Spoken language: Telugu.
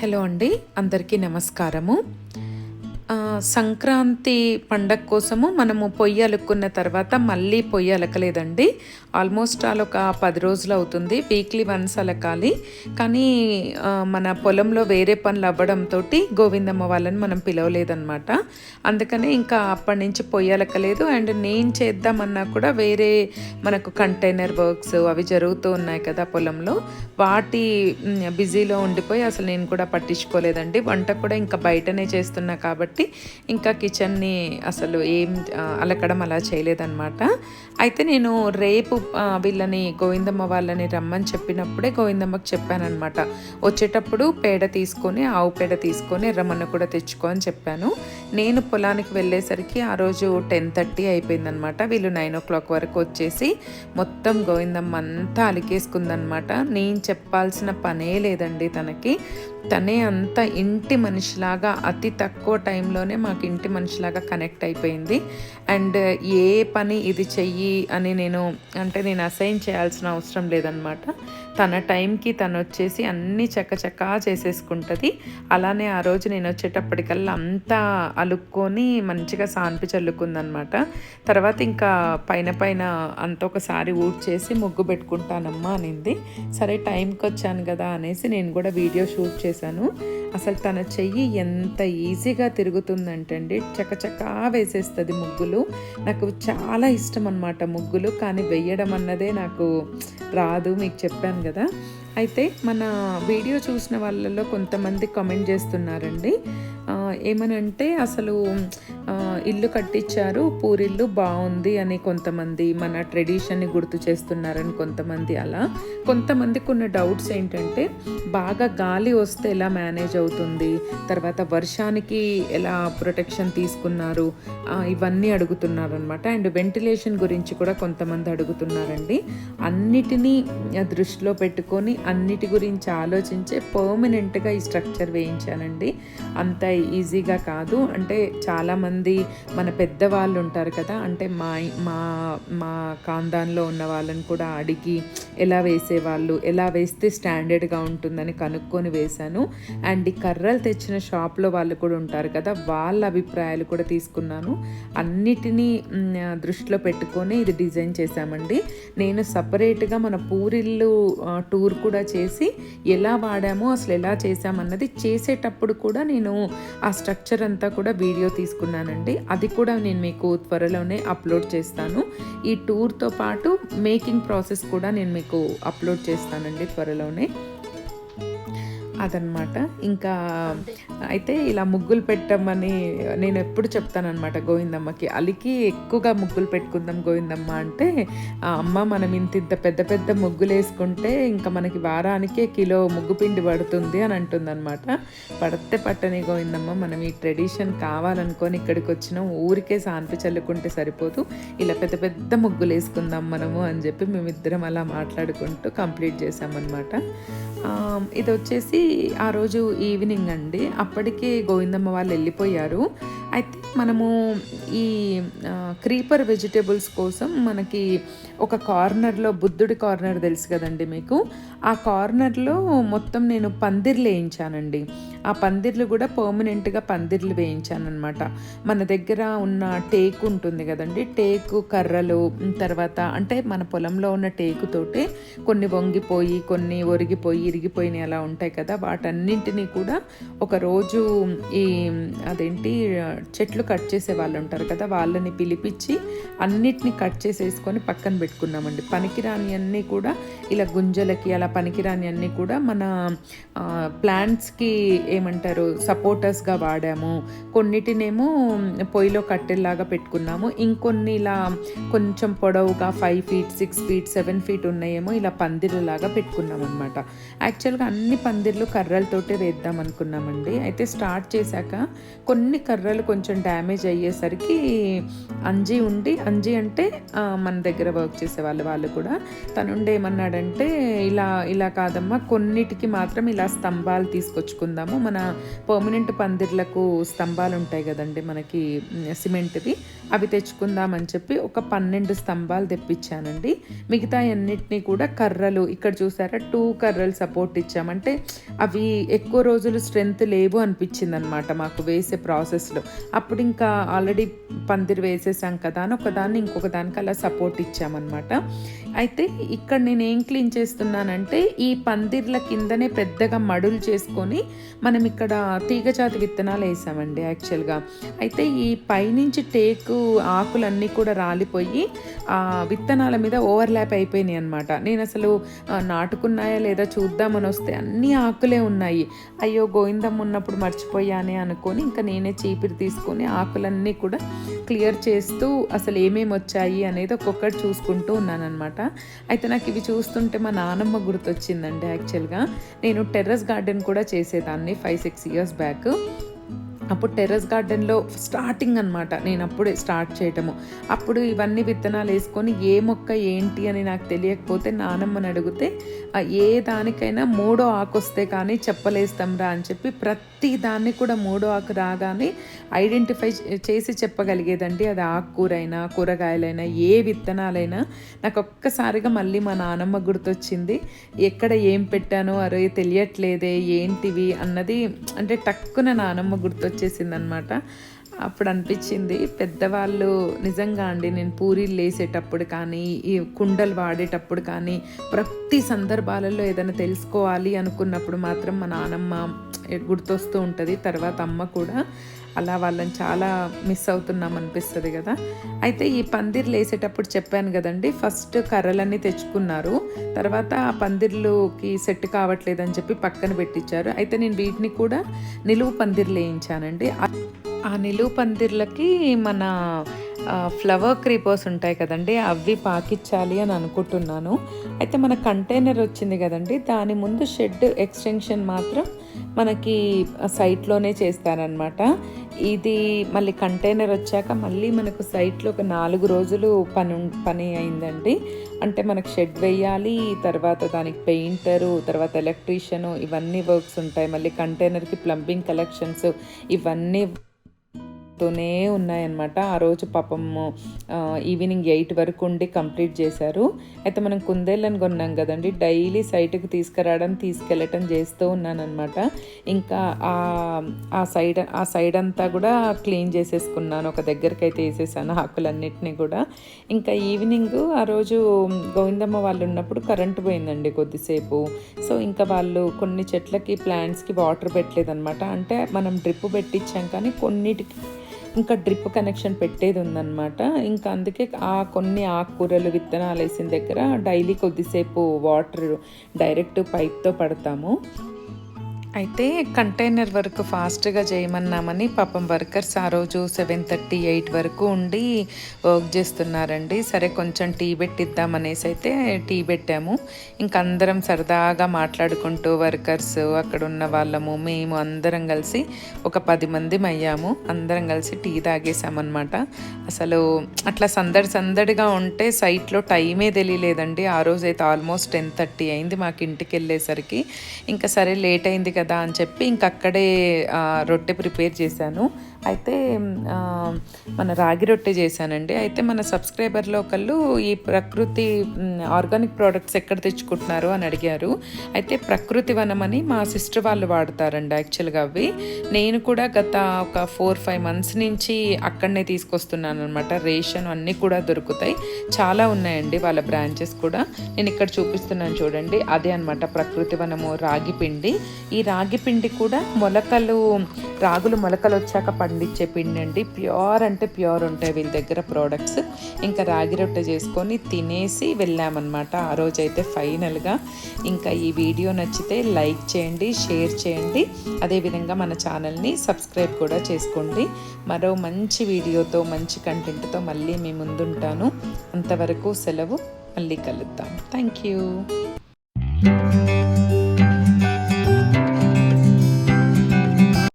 హలో అండి అందరికీ నమస్కారము. సంక్రాంతి పండగ కోసము మనము పొయ్యి అలుక్కున్న తర్వాత మళ్ళీ పొయ్యి అలకలేదండి ఆల్మోస్ట్ ఆల్ ఒక పది రోజులు అవుతుంది. వీక్లీ వన్స్ అలకాలి. కానీ మన పొలంలో వేరే పనులు అవ్వడంతో గోవిందమ్మ వాళ్ళని మనం పిలవలేదన్నమాట. అందుకనే ఇంకా అప్పటి నుంచి పొయ్యి అలకలేదు అండ్ నేను చేద్దామన్నా కూడా వేరే మనకు కంటైనర్ వర్క్స్ అవి జరుగుతూ ఉన్నాయి కదా పొలంలో. వాటి బిజీలో ఉండిపోయి అసలు నేను కూడా పట్టించుకోలేదండి. వంట కూడా ఇంకా బయటనే చేస్తున్నా కాబట్టి ఇంకా కిచెన్ని అసలు ఏం అలకడం అలా చేయలేదన్నమాట. అయితే నేను రేపు వీళ్ళని గోవిందమ్మ వాళ్ళని రమ్మని చెప్పినప్పుడే గోవిందమ్మకి చెప్పానమాట వచ్చేటప్పుడు పేడ తీసుకొని ఆవు పేడ తీసుకొని ఎర్రమన్న కూడా తెచ్చుకో అని చెప్పాను. నేను పొలానికి వెళ్ళేసరికి ఆ రోజు టెన్ థర్టీ అయిపోయిందనమాట వీళ్ళు నైన్ ఓ క్లాక్ వరకు వచ్చేసి మొత్తం గోవిందమ్మ అంతా అలికేసుకుందనమాట నేను చెప్పాల్సిన పనే లేదండి తనకి. తనే అంత ఇంటి మనిషిలాగా అతి తక్కువ టైంలోనే మాకు ఇంటి మనిషిలాగా కనెక్ట్ అయిపోయింది. అండ్ ఏ పని ఇది చెయ్యి అని నేను అంటే నేను అసైన్ చేయాల్సిన అవసరం లేదనమాట తన టైంకి తను వచ్చేసి అన్నీ చక్కచక్కా చేసేసుకుంటుంది. అలానే ఆ రోజు నేను వచ్చేటప్పటికల్లా అంతా అలుక్కొని మంచిగా సాన్పి చల్లుకుందనమాట తర్వాత ఇంకా పైన పైన అంత ఒకసారి ఊడ్చేసి ముగ్గు పెట్టుకుంటానమ్మా అనింది. సరే టైంకి వచ్చాను కదా అనేసి నేను కూడా వీడియో షూట్ చేశాను అసలు తన చెయ్యి ఎంత ఈజీగా తిరుగుతుందంటే అండి చకచకా వేసేస్తుంది ముగ్గులు. నాకు చాలా ఇష్టం అనమాట ముగ్గులు కానీ వెయ్యడం అన్నదే నాకు రాదు మీకు చెప్పాను కదా. అయితే మన వీడియో చూసిన వాళ్ళలో కొంతమంది కామెంట్ చేస్తున్నారండి. ఏమనంటే అసలు ఇల్లు కట్టించారు పూరిల్లు బాగుంది అని కొంతమంది మన ట్రెడిషన్ని గుర్తు చేస్తున్నారని కొంతమంది అలా. కొంతమందికి ఉన్న డౌట్స్ ఏంటంటే బాగా గాలి వస్తే ఎలా మేనేజ్ అవుతుంది? తర్వాత వర్షానికి ఎలా ప్రొటెక్షన్ తీసుకున్నారు? ఇవన్నీ అడుగుతున్నారు అనమాట అండ్ వెంటిలేషన్ గురించి కూడా కొంతమంది అడుగుతున్నారండి. అన్నిటినీ దృష్టిలో పెట్టుకొని అన్నిటి గురించి ఆలోచించే పర్మనెంట్గా ఈ స్ట్రక్చర్ వేయించానండి. అంత ఈజీగా కాదు. అంటే చాలామంది మన పెద్దవాళ్ళు ఉంటారు కదా అంటే మా మా మా ఖాందాన్లో ఉన్న వాళ్ళని కూడా అడిగి ఎలా వేసేవాళ్ళు ఎలా వేస్తే స్టాండర్డ్గా ఉంటుందని కనుక్కొని వేశాను. అండ్ ఈ కర్రలు తెచ్చిన షాప్లో వాళ్ళు కూడా ఉంటారు కదా వాళ్ళ అభిప్రాయాలు కూడా తీసుకున్నాను. అన్నిటినీ దృష్టిలో పెట్టుకొని ఇది డిజైన్ చేశామండి. నేను సపరేట్గా మన పూరిల్లు టూర్ కూడా చేసి ఎలా వాడామో అసలు ఎలా చేశామన్నది చేసేటప్పుడు కూడా నేను ఆ స్ట్రక్చర్ అంతా కూడా వీడియో తీసుకున్నానండి. అది కూడా నేను మీకు త్వరలోనే అప్లోడ్ చేస్తాను. ఈ టూర్తో పాటు మేకింగ్ ప్రాసెస్ కూడా నేను మీకు అప్లోడ్ చేస్తానండి త్వరలోనే. అదనమాట. ఇంకా అయితే ఇలా ముగ్గులు పెట్టమని నేను ఎప్పుడు చెప్తానమాట గోవిందమ్మకి. అలికి ఎక్కువగా ముగ్గులు పెట్టుకుందాం గోవిందమ్మ అంటే అమ్మ మనం ఇంత ఇంత పెద్ద పెద్ద ముగ్గులు వేసుకుంటే ఇంకా మనకి వారానికే కిలో ముగ్గు పిండి పడుతుంది అని అంటుందన్నమాట పడితే పట్టని గోవిందమ్మ మనం ఈ ట్రెడిషన్ కావాలనుకొని ఇక్కడికి వచ్చినాం ఊరికే సాన్పి చల్లుకుంటే సరిపోదు. ఇలా పెద్ద పెద్ద ముగ్గులు వేసుకుందాం మనము అని చెప్పి మేమిద్దరం అలా మాట్లాడుకుంటూ కంప్లీట్ చేసామన్నమాట ఇది వచ్చేసి ఆ రోజు ఈవినింగ్ అండి. అప్పటికే గోవిందమ్మ వాళ్ళు వెళ్ళిపోయారు. అయితే మనము ఈ క్రీపర్ వెజిటేబుల్స్ కోసం మనకి ఒక కార్నర్లో బుద్ధుడి కార్నర్ తెలుసు కదండి మీకు? ఆ కార్నర్లో మొత్తం నేను పందిర్లు వేయించానండి. ఆ పందిర్లు కూడా పర్మనెంట్గా పందిర్లు వేయించాను అనమాట మన దగ్గర ఉన్న టేకు ఉంటుంది కదండి. టేకు కర్రలు తర్వాత అంటే మన పొలంలో ఉన్న టేకుతోటే కొన్ని వంగిపోయి కొన్ని ఒరిగిపోయి ఇరిగిపోయినాయి అలా ఉంటాయి కదా. వాటన్నింటినీ కూడా ఒకరోజు ఈ అదేంటి చెట్లు కట్ చేసే వాళ్ళు ఉంటారు కదా వాళ్ళని పిలిపించి అన్నిటిని కట్ చేసేసుకొని పక్కన పెట్టుకున్నామండి. పనికిరాని అన్నీ కూడా ఇలా గుంజలకి అలా పనికిరాని అన్నీ కూడా మన ప్లాంట్స్కి ఏమంటారు సపోర్టర్స్గా వాడాము. కొన్నిటినేమో పొయ్యిలో కట్టెల్లాగా పెట్టుకున్నాము. ఇంకొన్ని ఇలా కొంచెం పొడవుగా five feet six feet seven feet ఉన్నాయేమో ఇలా పందిర్లాగా పెట్టుకున్నాం అనమాట యాక్చువల్గా అన్ని పందిర్లు కర్రలతోటే వేద్దాం అనుకున్నామండి. అయితే స్టార్ట్ చేశాక కొన్ని కర్రలు కొంచెం డ్యామేజ్ అయ్యేసరికి అంజీ ఉండి అంజీ అంటే మన దగ్గర వర్క్ చేసే వాళ్ళు వాళ్ళు కూడా. తనుండి ఏమన్నాడంటే ఇలా ఇలా కాదమ్మా కొన్నిటికి మాత్రం ఇలా స్తంభాలు తీసుకొచ్చుకుందాము. మన పర్మనెంట్ పందిర్లకు స్తంభాలు ఉంటాయి కదండి మనకి సిమెంట్వి. అవి తెచ్చుకుందామని చెప్పి ఒక పన్నెండు స్తంభాలు తెప్పించానండి. మిగతా అన్నిటినీ కూడా కర్రలు ఇక్కడ చూసారా టూ కర్రలు సపోర్ట్ ఇచ్చామంటే అవి ఎక్కువ రోజులు స్ట్రెంత్ లేవు అనిపించింది అనమాట మాకు వేసే ప్రాసెస్లో. అప్పుడు ఇంకా ఆల్రెడీ పందిరి వేసేసాం కదా అని ఒకదాన్ని ఇంకొక దానికి అలా సపోర్ట్ ఇచ్చామన్నమాట. అయితే ఇక్కడ నేను ఏం క్లీన్ చేస్తున్నానంటే ఈ పందిర్ల కిందనే పెద్దగా మడులు చేసుకొని మనం ఇక్కడ తీగజాతి విత్తనాలు వేసామండి యాక్చువల్గా అయితే ఈ పైనుంచి టేకు ఆకులన్నీ కూడా రాలిపోయి ఆ విత్తనాల మీద ఓవర్లాప్ అయిపోయినాయి అనమాట నేను అసలు నాటుకున్నాయా లేదా చూద్దామని వస్తే అన్ని ఆకులే ఉన్నాయి. అయ్యో గోవిందమ్మ ఉన్నప్పుడు మర్చిపోయానే అనుకొని ఇంకా నేనే చీపిరి తీసి తీసుకొని ఆకులన్నీ కూడా క్లియర్ చేస్తూ అసలు ఏమేమి వచ్చాయి అనేది ఒక్కొక్కటి చూసుకుంటూ ఉన్నానన్నమాట. అయితే నాకు ఇవి చూస్తుంటే మా నానమ్మ గుర్తొచ్చిందండి యాక్చువల్గా. నేను టెర్రస్ గార్డెన్ కూడా చేసేదాన్ని ఫైవ్ సిక్స్ ఇయర్స్ బ్యాక్. అప్పుడు టెర్రస్ గార్డెన్లో స్టార్టింగ్ అనమాట నేను అప్పుడే స్టార్ట్ చేయటము. అప్పుడు ఇవన్నీ విత్తనాలు వేసుకొని ఏ మొక్క ఏంటి అని నాకు తెలియకపోతే నానమ్మని అడిగితే ఏ దానికైనా మూడో ఆకు వస్తే కానీ చెప్పలేస్తాంరా అని చెప్పి ప్రతి దాన్ని కూడా మూడో ఆకు రాగానే ఐడెంటిఫై చేసి చెప్పగలిగేదండి. అది ఆకుకూరైనా కూరగాయలైనా ఏ విత్తనాలైనా. నాకు ఒక్కసారిగా మళ్ళీ మా నానమ్మ గుర్తొచ్చింది. ఎక్కడ ఏం పెట్టానో అరే తెలియట్లేదే ఏంటివి? అన్నది అంటే టక్కున నానమ్మ వచ్చేసింది అనమాట అప్పుడు అనిపించింది పెద్దవాళ్ళు నిజంగా అండి నేను పూరీలు వేసేటప్పుడు కానీ ఈ కుండలు వాడేటప్పుడు కానీ ప్రతి సందర్భాలలో ఏదైనా తెలుసుకోవాలి అనుకున్నప్పుడు మాత్రం మా నానమ్మ గుర్తొస్తూ ఉంటుంది. తర్వాత అమ్మ కూడా అలా వాళ్ళని చాలా మిస్ అవుతున్నాం అనిపిస్తుంది కదా. అయితే ఈ పందిర్లు వేసేటప్పుడు చెప్పాను కదండి ఫస్ట్ కర్రలన్నీ తెచ్చుకున్నారు. తర్వాత ఆ పందిర్లుకి సెట్ కావట్లేదని చెప్పి పక్కన పెట్టించారు. అయితే నేను వీటిని కూడా నిలువు పందిర్లు వేయించానండి. ఆ- నిలువు పందిర్లకి మన ఫ్లవర్ క్రీపర్స్ ఉంటాయి కదండి అవి పాకిచ్చాలి అని అనుకుంటున్నాను. అయితే మన కంటైనర్ వచ్చింది కదండి దాని ముందు షెడ్ ఎక్స్టెన్షన్ మాత్రం మనకి సైట్లోనే చేస్తారనమాట ఇది మళ్ళీ కంటైనర్ వచ్చాక మళ్ళీ మనకు సైట్లో ఒక నాలుగు రోజులు పని ఉం- పని అయిందండి. అంటే మనకు షెడ్ వేయాలి తర్వాత దానికి పెయింటరు తర్వాత ఎలక్ట్రీషియను ఇవన్నీ వర్క్స్ ఉంటాయి. మళ్ళీ కంటైనర్కి ప్లంబింగ్ కలెక్షన్స్ ఇవన్నీ తోనే ఉన్నాయన్నమాట. ఆ రోజు పాపము ఈవినింగ్ ఎయిట్ వరకు ఉండి కంప్లీట్ చేశారు. అయితే మనం కుందేళ్ళని కొన్నాం కదండి. డైలీ సైట్కి తీసుకురావడం తీసుకెళ్ళటం చేస్తూ ఉన్నానమాట ఇంకా ఆ సైడ్ ఆ సైడ్ అంతా కూడా క్లీన్ చేసేసుకున్నాను. ఒక దగ్గరికి అయితే వేసేసాను ఆకులన్నిటిని కూడా. ఇంకా ఈవినింగ్ ఆ రోజు గోవిందమ్మ వాళ్ళు ఉన్నప్పుడు కరెంటు పోయిందండి కొద్దిసేపు. సో ఇంకా వాళ్ళు కొన్ని చెట్లకి ప్లాంట్స్కి వాటర్ పెట్టలేదన్నమాట. అంటే మనం డ్రిప్ పెట్టించాం కానీ కొన్నిటికి ఇంకా డ్రిప్ కనెక్షన్ పెట్టేది ఉందన్నమాట. ఇంకా అందుకే ఆ కొన్ని ఆకుకూరలు విత్తనాలు వేసిన దగ్గర డైలీ కొద్దిసేపు వాటర్ డైరెక్ట్ పైప్తో పడతాము. అయితే కంటైనర్ వర్క్ ఫాస్ట్గా చేయమన్నామని పాపం వర్కర్స్ ఆ రోజు సెవెన్ థర్టీ ఎయిట్ వరకు ఉండి వర్క్ చేస్తున్నారండి. సరే కొంచెం టీ పెట్టిద్దామనేసి అయితే టీ పెట్టాము. ఇంక అందరం సరదాగా మాట్లాడుకుంటూ వర్కర్స్ అక్కడ ఉన్న వాళ్ళము మేము అందరం కలిసి ఒక పది మంది అయ్యాము. అందరం కలిసి టీ తాగేసామన్నమాట అసలు అట్లా సందడి సందడిగా ఉంటే సైట్లో టైమే తెలియలేదండి. ఆ రోజు అయితే ఆల్మోస్ట్ టెన్ థర్టీ అయింది మాకు ఇంటికి వెళ్ళేసరికి ఇంకా సరే లేట్ అయింది కదా అని చెప్పి ఇంక అక్కడే రొట్టె ప్రిపేర్ చేశాను. అయితే మన రాగి రొట్టె చేశానండి. అయితే మన సబ్స్క్రైబర్లో ఒకళ్ళు ఈ ప్రకృతి ఆర్గానిక్ ప్రోడక్ట్స్ ఎక్కడ తెచ్చుకుంటున్నారు అని అడిగారు. అయితే ప్రకృతి వనం అని మా సిస్టర్ వాళ్ళు వాడతారండి యాక్చువల్గా అవి. నేను కూడా గత ఒక ఫోర్ ఫైవ్ మంత్స్ నుంచి అక్కడనే తీసుకొస్తున్నాను అనమాట రేషన్ అన్నీ కూడా దొరుకుతాయి. చాలా ఉన్నాయండి వాళ్ళ బ్రాంచెస్ కూడా. నేను ఇక్కడ చూపిస్తున్నాను చూడండి. అదే అనమాట ప్రకృతి వనము రాగి పిండి. ఈ రాగి పిండి కూడా మొలకలు రాగులు మొలకలు వచ్చాక పండించే పిండి అండి. ప్యూర్ అంటే ప్యూర్ ఉంటాయి వీళ్ళ దగ్గర ప్రోడక్ట్స్ ఇంకా రాగి రొట్టె చేసుకొని తినేసి వెళ్ళామన్నమాట. ఆ రోజైతే ఫైనల్గా ఇంకా ఈ వీడియో నచ్చితే లైక్ చేయండి షేర్ చేయండి. అదేవిధంగా మన ఛానల్ని సబ్స్క్రైబ్ కూడా చేసుకోండి. మరో మంచి వీడియోతో మంచి కంటెంట్తో మళ్ళీ మీ ముందుంటాను. అంతవరకు సెలవు. మళ్ళీ కలుద్దాం. Thank you